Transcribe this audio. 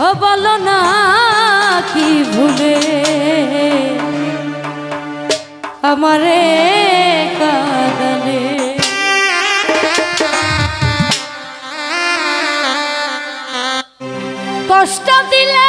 ও বলো না কি ভুলে? আমারে কাঁদালে। কষ্ট দিলে